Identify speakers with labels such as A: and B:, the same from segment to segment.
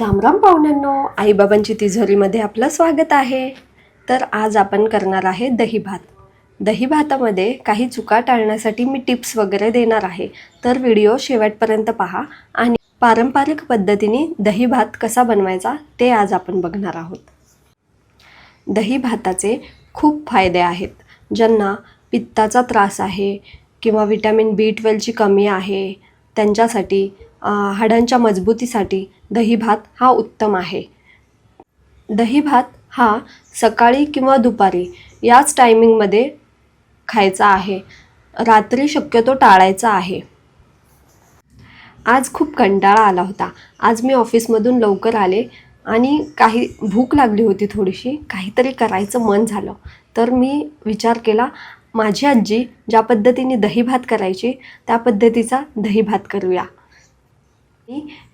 A: राम राम पाहुण्यांनो आईबाबांची तिजोरीमध्ये आपलं स्वागत आहे. तर आज आपण करणार आहे दही भात. दही भातामध्ये काही चुका टाळण्यासाठी मी टिप्स वगैरे देणार आहे. तर व्हिडिओ शेवटपर्यंत पहा आणि पारंपरिक पद्धतीने दही भात कसा बनवायचा ते आज आपण बघणार आहोत. दही भाताचे खूप फायदे आहेत. ज्यांना पित्ताचा त्रास आहे किंवा विटॅमिन बी ट्वेल्वची कमी आहे त्यांच्यासाठी हाडांच्या मजबूतीसाठी दही भात हा उत्तम आहे. दही भात हा सकाळी किंवा दुपारी याच टायमिंगमध्ये खायचा आहे. रात्री शक्यतो टाळायचा आहे. आज खूप कंटाळा आला होता. आज मी ऑफिसमधून लवकर आले आणि काही भूक लागली होती थोडीशी. काहीतरी करायचं मन झालं. तर मी विचार केला माझी आजी ज्या पद्धतीने दही भात करायची त्या पद्धतीचा दही भात करूया.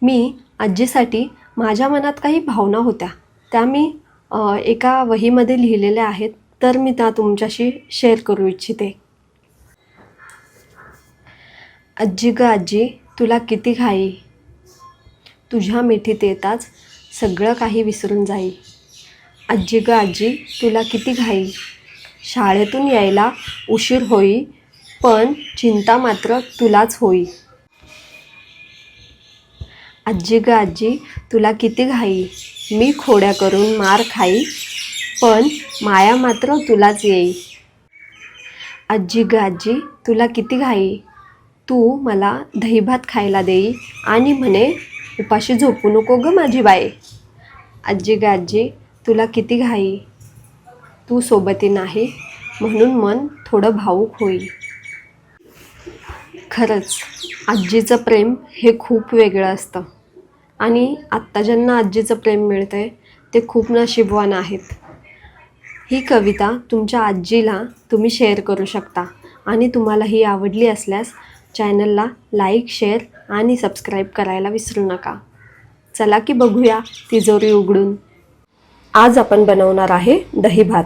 A: मी आजीसाठी माझ्या मनात काही भावना होत्या. त्या मी एका वहीमध्ये लिहिलेल्या आहेत तर मी त्या तुमच्याशी शेअर करू इच्छिते. आजी ग आजी तुला किती घाई. तुझ्या मिठीत येताच सगळं काही विसरून जाई. आजी ग आजी तुला किती घाई. शाळेतून यायला उशीर होई पण चिंता मात्र तुलाच होई. आजी ग आजी तुला किती घाई? मी खोड्या करून मार खाई पण माया मात्र तुलाच येई. आजी ग आजी तुला किती घाई? तू मला दहीभात खायला देई आणि म्हणे उपाशी झोपू नको ग माझी बाई. आजी ग आजी तुला किती घाई? तू सोबती नाही म्हणून मन थोडं भावूक होईल खरंच आजीचं प्रेम हे खूप वेगळं असतं. आणि आत्ता ज्यांना आजीचं प्रेम मिळतं आहे ते खूप नशिबवान आहेत. ही कविता तुमच्या आजीला तुम्ही शेअर करू शकता आणि तुम्हाला ही आवडली असल्यास चॅनलला लाईक शेअर आणि सबस्क्राईब करायला विसरू नका. चला की बघूया तिजोरी उघडून. आज आपण बनवणार आहे दही भात.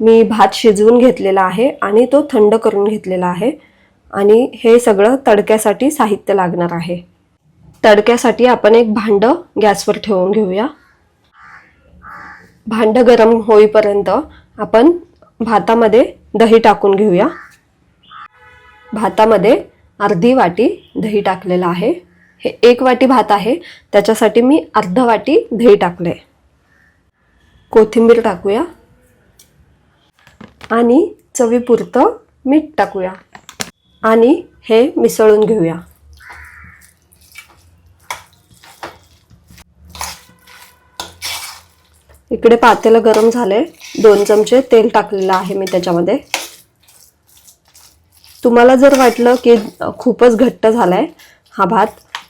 A: मी भात शिजवून घेतलेला आहे आणि तो थंड करून घेतलेला आहे आणि हे सगळं तडक्यासाठी साहित्य लागणार आहे. तडक्यासाठी आपण एक भांडं गॅसवर ठेवून घेऊया. भांडं गरम होईपर्यंत आपण भातामध्ये दही टाकून घेऊया. भातामध्ये अर्धी वाटी दही टाकलेलं आहे. हे एक वाटी भात आहे. त्याच्यासाठी मी अर्ध वाटी दही टाकले कोथिंबीर टाकूया. आणि चवीपुरतं मीठ टाकूया. आणि हे मिसळून घेऊया. इकडे पातेलं गरम झाले दोन चमचे तेल टाकलेलं आहे मी त्याच्यामध्ये. तुम्हाला जर वाटलं की खूपच घट्ट झालाय हा भात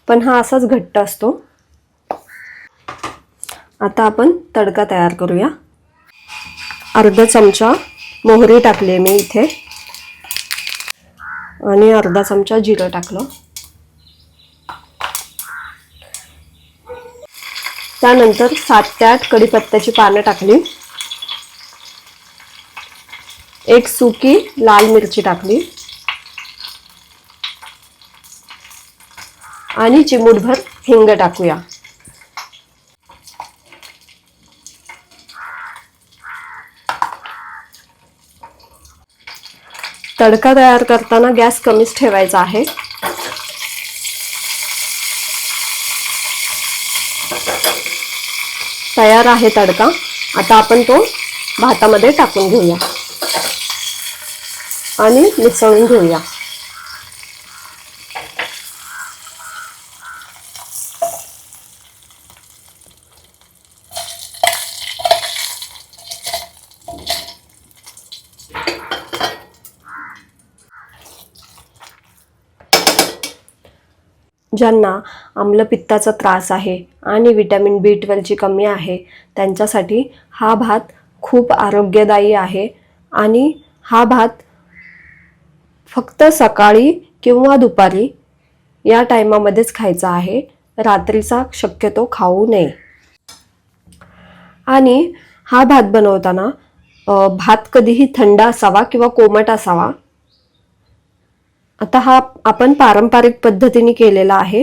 A: पण हा असाच घट्ट असतो. आता आपण तडका तयार करूया. अर्धा चमचा मोहरी टाकली मी इथे. आणि अर्धा चमचा जिरं टाकलं. त्यानंतर सात ते आठ कढीपत्त्याची पानं टाकली. एक सुकी लाल मिरची टाकली. आणि चिमूटभर हिंग टाकूया. तडका तयार करताना गॅस कमीच ठेवायचा आहे. तयार आहे तडका. आता आपण तो भातामध्ये टाकून घेऊया. आणि मिसळून घेऊया. ज्यांना आम्लपित्ताचा त्रास आहे आणि विटॅमिन बी ट्वेल्वची कमी आहे त्यांच्यासाठी हा भात खूप आरोग्यदायी आहे आणि हा भात फक्त सकाळी किंवा दुपारी या टायमामध्येच खायचा आहे. रात्रीचा शक्यतो खाऊ नये. आणि हा भात बनवताना भात कधीही थंड असावा किंवा कोमट असावा आता हा आपण पारंपरिक पद्धतीने केलेला आहे.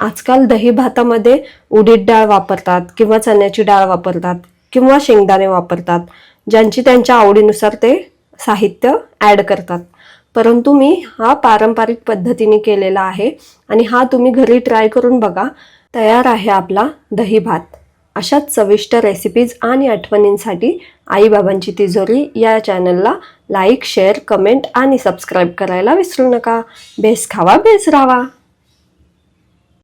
A: आजकाल दही भातामध्ये उडीद डाळ वापरतात किंवा चण्याची डाळ वापरतात किंवा शेंगदाणे वापरतात ज्यांची त्यांच्या आवडीनुसार ते साहित्य ॲड करतात. परंतु मी हा पारंपरिक पद्धतीने केलेला आहे आणि हा तुम्ही घरी ट्राय करून बघा. तयार आहे आपला दही भात. अशाच चविष्ट रेसिपीज आणि आठवणींसाठी आईबाबांची तिजोरी या चॅनलला लाईक शेअर कमेंट आणि सबस्क्राईब करायला विसरू नका. बेस खावा बेस राहावा